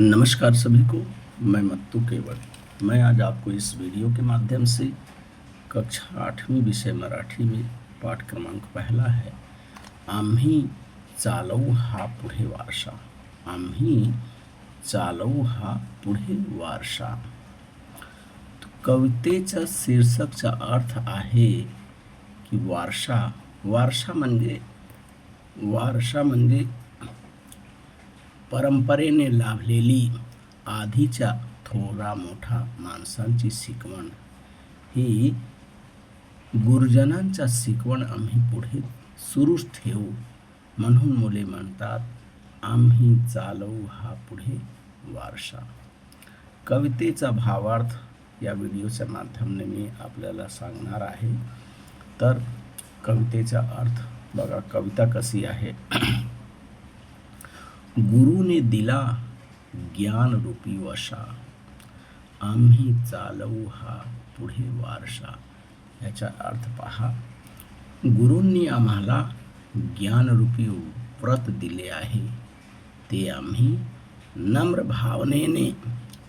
नमस्कार सभी को, मैं मत्तू केवल। मैं आज आपको इस वीडियो के माध्यम से कक्षा आठवीं विषय मराठी में पाठ क्रमांक पहला है, आम्ही चालवू हा पुढे वारसा। आम्ही चालवू हा पुढे वारसा। तो कवितेचा शीर्षकचा अर्थ आहे की वारसा वारसा म्हणजे वारसा म्हणजे परंपरेने लाभलेली आधीच्या थोरा मोठा माणसांची शिकवण. ही गुरुजनांच्या शिकवण आम्ही पुढे सुरूच ठेवू. म्हणून मुले म्हणतात आम्ही चालवू हा पुढे वारसा. कवितेचा भावार्थ या व्हिडिओच्या माध्यमाने मी आपल्याला सांगणार आहे. तर कवितेचा अर्थ बघा कविता कशी आहे. गुरुने दिला ज्ञान रूपी वशा. आम्ही चालवू हा पुढे वारसा. याचा अर्थ पहा गुरूंनी आम्हाला ज्ञानरूपी व्रत दिले आहे. ते आम्ही नम्र भावनेने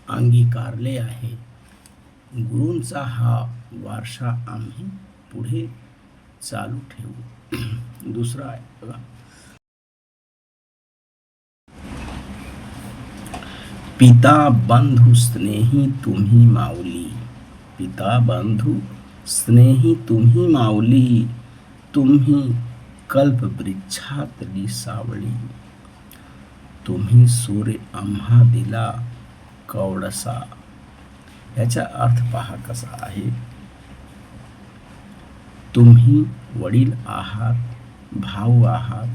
अंगीकारले आहे. गुरूंचा हा वारसा आम्ही पुढे चालू ठेवू. दुसरा पिता बंधु स्नेही तुम्ही माऊली। पिता बंधु स्नेही तुम्ही माऊली, तुम्ही कल्प वृक्षातली सावळी। तुम्ही सूर्य आम्हा दिला कवडसा। याचा अर्थ पहा कसा आहे? तुम्ही वडील आहात, भाऊ आहात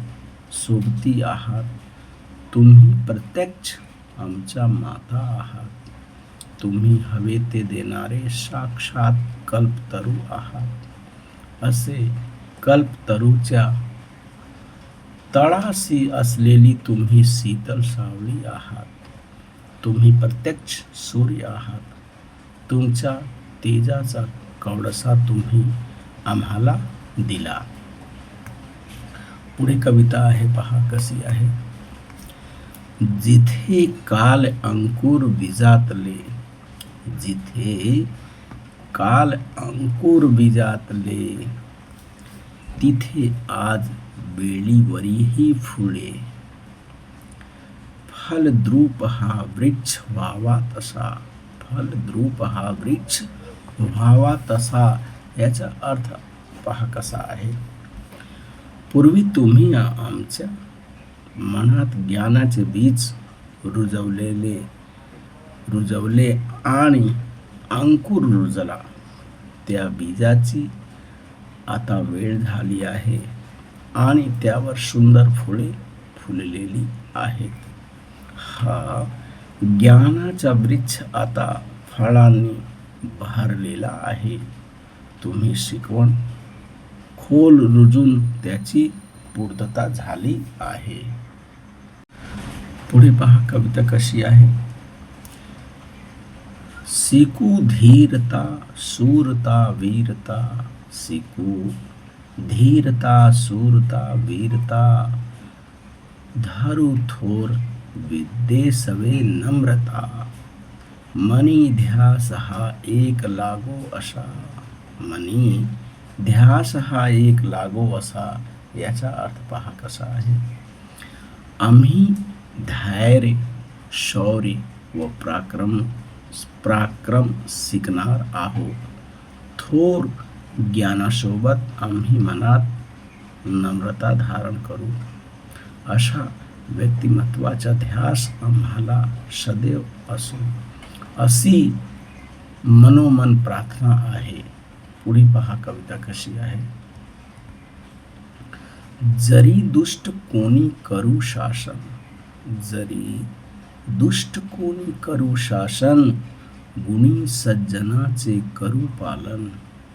सोबती आहात, तुम्ही प्रत्यक्ष आमच्या माता आहात. तुम्ही हवे ते देणारे साक्षात कल्पतरू आहात. असे कल्पतरूच्या तळाशी असलेली तुम्ही शीतल सावली आहात. तुम्ही प्रत्यक्ष सूर्य आहात. तुमच्या तेजाचा कवडसा तुम्ही आम्हाला दिला. पुढे कविता आहे पहा कशी आहे. जिथे काल अंकुर बीजातले जिथे काल अंकुर बीजातले तिथे आज बेळीवरीही फुले। फलद्रूप हा वृक्ष व्हावा तसा फलद्रूप हा वृक्ष व्हावा तसा, याचा अर्थ पहा कसा आहे. पूर्वी तुम्ही आमच्या मनात ज्ञानाचे बीज रुजवलेले रुजवले आणि अंकुर रुजला. त्या बीजाची आता वेळ झाली आहे आणि त्यावर सुंदर फुले फुललेली आहेत. हा ज्ञानाचा वृक्ष आता फळांनी बहरलेला आहे. तुम्ही शिकवण खोल रुजून त्याची पूर्तता झाली आहे. पुढे पहा, कविता कशी आहे. शिकू धीरता, सूरता, वीरता. शिकू धीरता, सूरता, वीरता. धरू थोर, विद्ये नम्रता. मनी ध्यास हा एक लागो असा. मनी ध्यास हा एक लागो असा, याचा अर्थ पहा कसा आहे. आम्ही धैर्य, शौर्य व पराक्रम पराक्रम शिकणार आहोत थोर ज्ञानासोबत आम्ही मनात नम्रता धारण करू। अशा व्यक्तिमत्वाचा ध्यास आम्हाला सदैव असो। अशी मनोमन प्रार्थना आहे। पुढे पहा कविता कशी आहे। जरी दुष्ट कोणी करू शासन जरी दुष्ट कोणी करू शासन गुणी सज्जनाचे करू पालन.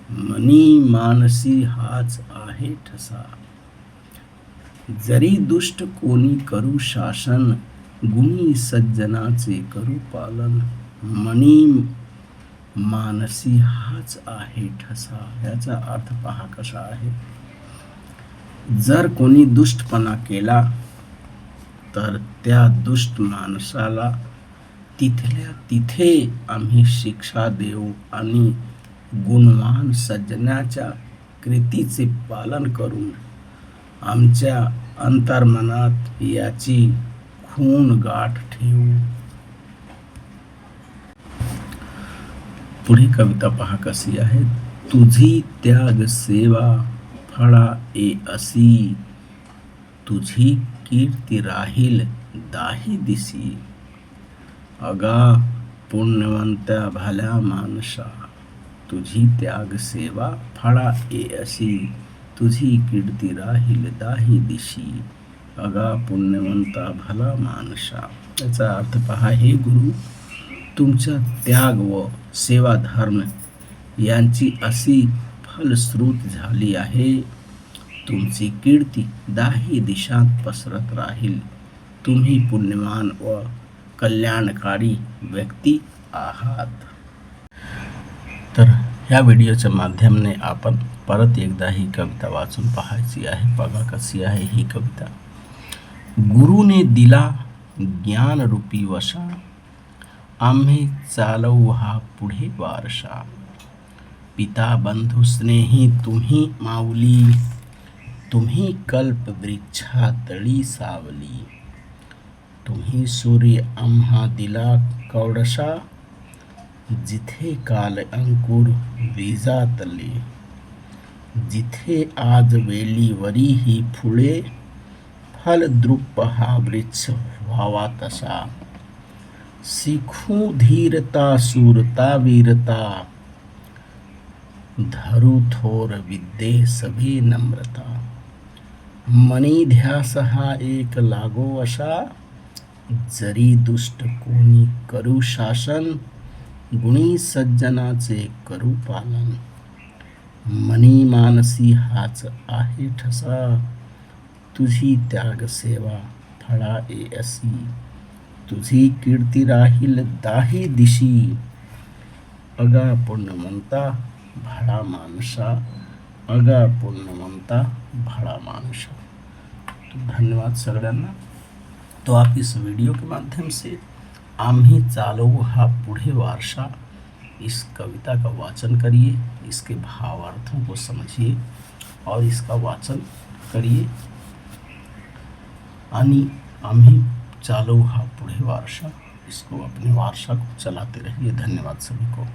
मनी मानसी हाच आहे ठसा. जरी दुष्ट कोणी करू शासन गुणी सज्जनाचे करू पालन. मनी मानसी हाच आहे ठसा. याचा अर्थ पहा कसा आहे. जर कोणी दुष्टपणा केला तर त्या दुष्ट माणसाला तिथल्या तिथे आम्ही शिक्षा देऊ आणि गुणवान सज्जनाच्या कृतीचे पालन करून आमच्या अंतर्मनात याची खून गाठ ठेवू. पुढे कविता पहा कशी आहे. तुझी त्याग सेवा फळा ए असी. तुझी कीर्ती राहील दाही दिसी। अगा पुण्यवंत्या भल्या मानसा, तुझी त्याग सेवा फळा ए असी। तुझी कीर्ती राहील दाही दिशी अगा पुण्यवंता भला मानसा। याचा अर्थ पहा, हे गुरु, तुमचा त्याग व सेवा धर्म यांची अशी फलश्रुत झाली आहे। तुमची कीर्ती दाही दिशांत पसरत राहील। तुम्ही पुण्यवान व कल्याणकारी व्यक्ती आहात। तर ह्या व्हिडिओच्या माध्यमाने आपण परत एकदा ही कविता वाचून पाहायची आहे, बघा कशी आहे ही कविता. गुरुने दिला ज्ञानरूपी वशा, आम्ही चालवू हा पुढे वारसा. पिता बंधू स्नेही तुम्ही माऊली तुम्ही कल्प वृक्षा तळी सावली। तुम्ही सूर्य अम्हा दिला कवडसा जिथे काल अंकुर विजातले। जिथे आज वेलीवरी ही फुले फलद्रुप हा वृक्ष व्हावा तसा। शिखू धीरता सूरता वीरता, धरु थोर विद्ये सभी नम्रता। मनी ध्यास हा एक लागो अशा जरी दुष्ट कोणी करू शासन गुणी सज्जनाचे करू पालन। मनी मानसी हाच आहे ठसा। तुझी त्याग सेवा फळा ए असी। तुझी कीर्ती राहील दाही दिशी। अगा पुण्यमंता भाड़ा मानसा अगा पुण्यमंता भाड़ा मानसा तो धन्यवाद सगळ्यांना। तो आप इस वीडियो के माध्यम से आम्ही चालवू हा पुढे वारसा, इस कविता का वाचन करिए, इसके भावार्थों को समझिए और इसका वाचन करिए। आणि आम्ही चालवू हा पुढे वारसा, इसको अपने वारसा को चलाते रहिए। धन्यवाद सभी को।